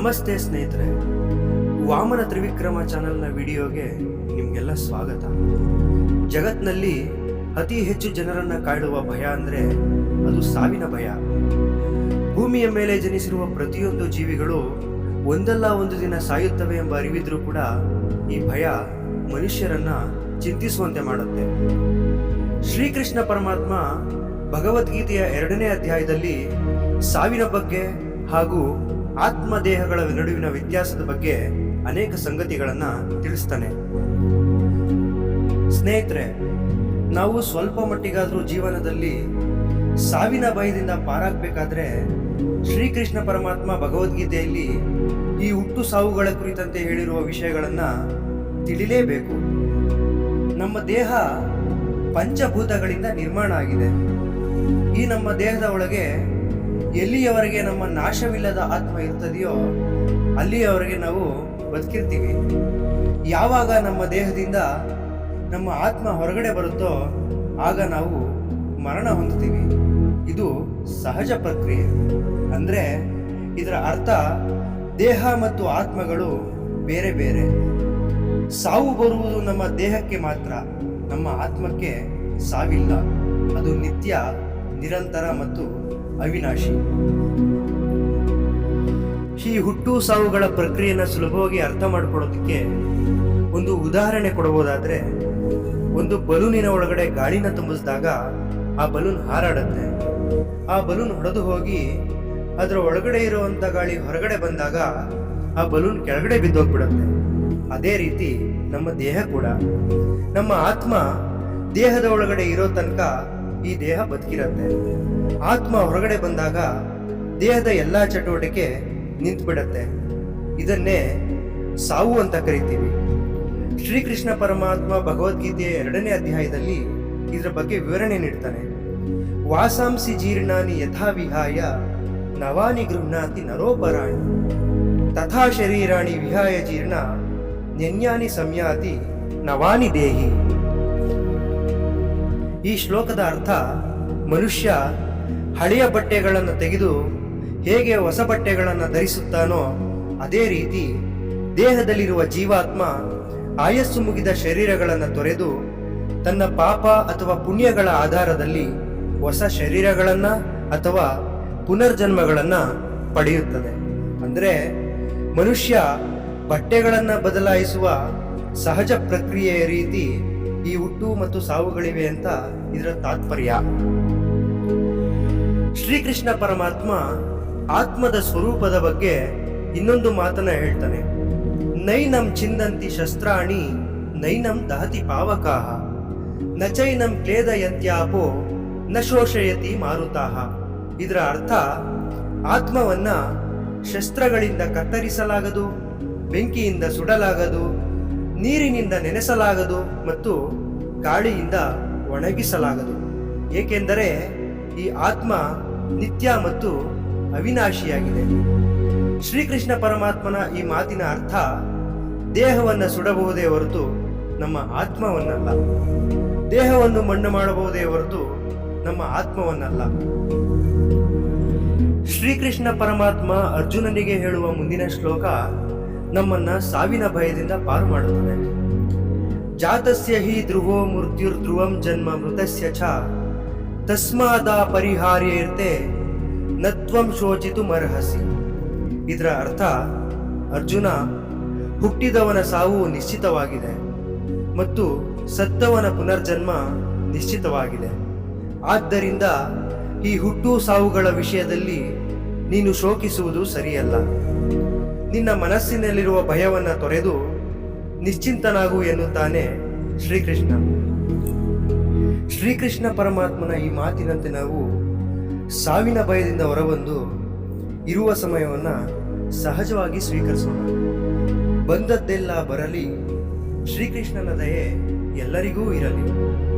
ನಮಸ್ತೆ ಸ್ನೇಹಿತರೆ. ವಾಮನ ತ್ರಿವಿಕ್ರಮ ಚಾನೆಲ್ನ ವಿಡಿಯೋಗೆ ನಿಮಗೆಲ್ಲ ಸ್ವಾಗತ. ಜಗತ್ನಲ್ಲಿ ಅತಿ ಹೆಚ್ಚು ಜನರನ್ನು ಕಾಡುವ ಭಯ ಅಂದ್ರೆ ಅದು ಸಾವಿನ ಭಯ. ಭೂಮಿಯ ಮೇಲೆ ಜನಿಸಿರುವ ಪ್ರತಿಯೊಂದು ಜೀವಿಗಳು ಒಂದಲ್ಲ ಒಂದು ದಿನ ಸಾಯುತ್ತವೆ ಎಂಬ ಅರಿವಿದ್ರೂ ಕೂಡ ಈ ಭಯ ಮನುಷ್ಯರನ್ನ ಚಿಂತಿಸುವಂತೆ ಮಾಡುತ್ತೆ. ಶ್ರೀಕೃಷ್ಣ ಪರಮಾತ್ಮ ಭಗವದ್ಗೀತೆಯ ಎರಡನೇ ಅಧ್ಯಾಯದಲ್ಲಿ ಸಾವಿನ ಬಗ್ಗೆ ಹಾಗೂ ಆತ್ಮದೇಹಗಳ ನಡುವಿನ ವ್ಯತ್ಯಾಸದ ಬಗ್ಗೆ ಅನೇಕ ಸಂಗತಿಗಳನ್ನ ತಿಳಿಸ್ತಾನೆ. ಸ್ನೇಹಿತರೆ, ನಾವು ಸ್ವಲ್ಪ ಮಟ್ಟಿಗಾದ್ರೂ ಜೀವನದಲ್ಲಿ ಸಾವಿನ ಭಯದಿಂದ ಪಾರಾಗಬೇಕಾದ್ರೆ ಶ್ರೀಕೃಷ್ಣ ಪರಮಾತ್ಮ ಭಗವದ್ಗೀತೆಯಲ್ಲಿ ಈ ಹುಟ್ಟು ಸಾವುಗಳ ಕುರಿತಂತೆ ಹೇಳಿರುವ ವಿಷಯಗಳನ್ನು ತಿಳಿಲೇಬೇಕು. ನಮ್ಮ ದೇಹ ಪಂಚಭೂತಗಳಿಂದ ನಿರ್ಮಾಣ ಆಗಿದೆ. ಈ ನಮ್ಮ ದೇಹದ ಒಳಗೆ ಎಲ್ಲಿಯವರೆಗೆ ನಮ್ಮ ನಾಶವಿಲ್ಲದ ಆತ್ಮ ಇರ್ತದೆಯೋ ಅಲ್ಲಿಯವರೆಗೆ ನಾವು ಬದುಕಿರ್ತೀವಿ. ಯಾವಾಗ ನಮ್ಮ ದೇಹದಿಂದ ನಮ್ಮ ಆತ್ಮ ಹೊರಗಡೆ ಬರುತ್ತೋ ಆಗ ನಾವು ಮರಣ ಹೊಂದುತ್ತೀವಿ. ಇದು ಸಹಜ ಪ್ರಕ್ರಿಯೆ. ಅಂದರೆ ಇದರ ಅರ್ಥ ದೇಹ ಮತ್ತು ಆತ್ಮಗಳು ಬೇರೆ ಬೇರೆ. ಸಾವು ಬರುವುದು ನಮ್ಮ ದೇಹಕ್ಕೆ ಮಾತ್ರ, ನಮ್ಮ ಆತ್ಮಕ್ಕೆ ಸಾವಿಲ್ಲ. ಅದು ನಿತ್ಯ, ನಿರಂತರ ಮತ್ತು ಅವಿನಾಶಿ. ಈ ಹುಟ್ಟು ಸಾವುಗಳ ಪ್ರಕ್ರಿಯೆನ ಸುಲಭವಾಗಿ ಅರ್ಥ ಮಾಡ್ಕೊಳ್ಳೋದಕ್ಕೆ ಒಂದು ಉದಾಹರಣೆ ಕೊಡಬಹುದಾದ್ರೆ, ಒಂದು ಬಲೂನಿನ ಒಳಗಡೆ ಗಾಳಿನ ತುಂಬಿಸಿದಾಗ ಆ ಬಲೂನ್ ಹಾರಾಡುತ್ತೆ. ಆ ಬಲೂನ್ ಹೊಡೆದು ಹೋಗಿ ಅದರ ಒಳಗಡೆ ಇರುವಂತ ಗಾಳಿ ಹೊರಗಡೆ ಬಂದಾಗ ಆ ಬಲೂನ್ ಕೆಳಗಡೆ ಬಿದ್ದೋಗ್ಬಿಡುತ್ತೆ. ಅದೇ ರೀತಿ ನಮ್ಮ ದೇಹ ಕೂಡ. ನಮ್ಮ ಆತ್ಮ ದೇಹದ ಒಳಗಡೆ ಇರೋ ತನಕ ಈ ದೇಹ ಬದುಕಿರತ್ತೆ. ಆತ್ಮ ಹೊರಗಡೆ ಬಂದಾಗ ದೇಹದ ಎಲ್ಲಾ ಚಟುವಟಿಕೆ ನಿಂತ್ಬಿಡತ್ತೆ. ಇದನ್ನೇ ಸಾವು ಅಂತ ಕರಿತೀವಿ. ಶ್ರೀಕೃಷ್ಣ ಪರಮಾತ್ಮ ಭಗವದ್ಗೀತೆಯ ಎರಡನೇ ಅಧ್ಯಾಯದಲ್ಲಿ ಇದರ ಬಗ್ಗೆ ವಿವರಣೆ ನೀಡ್ತಾನೆ. ವಾಸಾಂಸಿ ಜೀರ್ಣಾನಿ ಯಥಾ ವಿಹಾಯ ನವಾನಿ ಗೃಹ್ಣಾತಿ ನರೋಪರಾಣಿ. ತಥಾ ಶರೀರಾಣಿ ವಿಹಾಯ ಜೀರ್ಣ ನೆನ್ಯಾನಿ ಸಂಯಾತಿ ನವಾನಿ ದೇಹಿ. ಈ ಶ್ಲೋಕದ ಅರ್ಥ ಮನುಷ್ಯ ಹಳೆಯ ಬಟ್ಟೆಗಳನ್ನು ತೆಗೆದು ಹೇಗೆ ಹೊಸ ಬಟ್ಟೆಗಳನ್ನು ಧರಿಸುತ್ತಾನೋ ಅದೇ ರೀತಿ ದೇಹದಲ್ಲಿರುವ ಜೀವಾತ್ಮ ಆಯಸ್ಸು ಮುಗಿದ ಶರೀರಗಳನ್ನು ತೊರೆದು ತನ್ನ ಪಾಪ ಅಥವಾ ಪುಣ್ಯಗಳ ಆಧಾರದಲ್ಲಿ ಹೊಸ ಶರೀರಗಳನ್ನ ಅಥವಾ ಪುನರ್ಜನ್ಮಗಳನ್ನು ಪಡೆಯುತ್ತದೆ. ಅಂದರೆ ಮನುಷ್ಯ ಬಟ್ಟೆಗಳನ್ನು ಬದಲಾಯಿಸುವ ಸಹಜ ಪ್ರಕ್ರಿಯೆಯ ರೀತಿ ಈ ಹುಟ್ಟು ಮತ್ತು ಸಾವುಗಳಿವೆ ಅಂತ ಇದರ ತಾತ್ಪರ್ಯ. ಶ್ರೀಕೃಷ್ಣ ಪರಮಾತ್ಮ ಆತ್ಮದ ಸ್ವರೂಪದ ಬಗ್ಗೆ ಇನ್ನೊಂದು ಮಾತನ್ನ ಹೇಳ್ತಾನೆ. ನೈನಂ ಚಿಂದಂತಿ ಶಸ್ತ್ರಾಣಿ, ನೈನಂ ದಹತಿ ಪಾವಕಾಹ. ನ ಚೈನಂ ಕ್ಲೇದಯಂತ್ಯಾಪೋ, ನ ಶೋಷಯತಿ ಮಾರುತಾಹ. ಇದರ ಅರ್ಥ, ಆತ್ಮವನ್ನ ಶಸ್ತ್ರಗಳಿಂದ ಕತ್ತರಿಸಲಾಗದು, ಬೆಂಕಿಯಿಂದ ಸುಡಲಾಗದು ನೀರಿನಿಂದ ನೆನೆಸಲಾಗದು ಮತ್ತು ಗಾಳಿಯಿಂದ ಒಣಗಿಸಲಾಗದು. ಏಕೆಂದರೆ ಈ ಆತ್ಮ ನಿತ್ಯ ಮತ್ತು ಅವಿನಾಶಿಯಾಗಿದೆ. ಶ್ರೀಕೃಷ್ಣ ಪರಮಾತ್ಮನ ಈ ಮಾತಿನ ಅರ್ಥ ದೇಹವನ್ನು ಸುಡಬಹುದೇ ಹೊರತು ನಮ್ಮ ಆತ್ಮವನ್ನಲ್ಲ. ದೇಹವನ್ನು ಮಣ್ಣು ಮಾಡಬಹುದೇ ಹೊರತು ನಮ್ಮ ಆತ್ಮವನ್ನಲ್ಲ. ಶ್ರೀಕೃಷ್ಣ ಪರಮಾತ್ಮ ಅರ್ಜುನನಿಗೆ ಹೇಳುವ ಮುಂದಿನ ಶ್ಲೋಕ ನಮ್ಮನ್ನ ಸಾವಿನ ಭಯದಿಂದ ಪಾರು ಮಾಡುತ್ತದೆ. ಜಾತಸ್ಯ ಹಿ ಧ್ರುವೋ ಮೃತ್ಯುರ್ಧ್ರುವಂ ಜನ್ಮ ಮೃತಸ್ಯ ಛ ತಸ್ಮಾದ ಪರಿಹಾರ್ಯೇರ್ತೆ ನತ್ವಂ ಶೋಚಿತು ಮರ್ಹಸಿ. ಇದರ ಅರ್ಥ, ಅರ್ಜುನ ಹುಟ್ಟಿದವನ ಸಾವು ನಿಶ್ಚಿತವಾಗಿದೆ ಮತ್ತು ಸತ್ತವನ ಪುನರ್ಜನ್ಮ ನಿಶ್ಚಿತವಾಗಿದೆ. ಆದ್ದರಿಂದ ಈ ಹುಟ್ಟು ಸಾವುಗಳ ವಿಷಯದಲ್ಲಿ ನೀನು ಶೋಕಿಸುವುದು ಸರಿಯಲ್ಲ. ನಿನ್ನ ಮನಸ್ಸಿನಲ್ಲಿರುವ ಭಯವನ್ನು ತೊರೆದು ನಿಶ್ಚಿಂತನಾಗು ಎನ್ನುತ್ತಾನೆ ಶ್ರೀಕೃಷ್ಣ. ಶ್ರೀಕೃಷ್ಣ ಪರಮಾತ್ಮನ ಈ ಮಾತಿನಂತೆ ನಾವು ಸಾವಿನ ಭಯದಿಂದ ಹೊರಬಂದು ಇರುವ ಸಮಯವನ್ನ ಸಹಜವಾಗಿ ಸ್ವೀಕರಿಸೋಣ. ಬಂದದ್ದೆಲ್ಲ ಬರಲಿ, ಶ್ರೀಕೃಷ್ಣನ ದಯೆ ಎಲ್ಲರಿಗೂ ಇರಲಿ.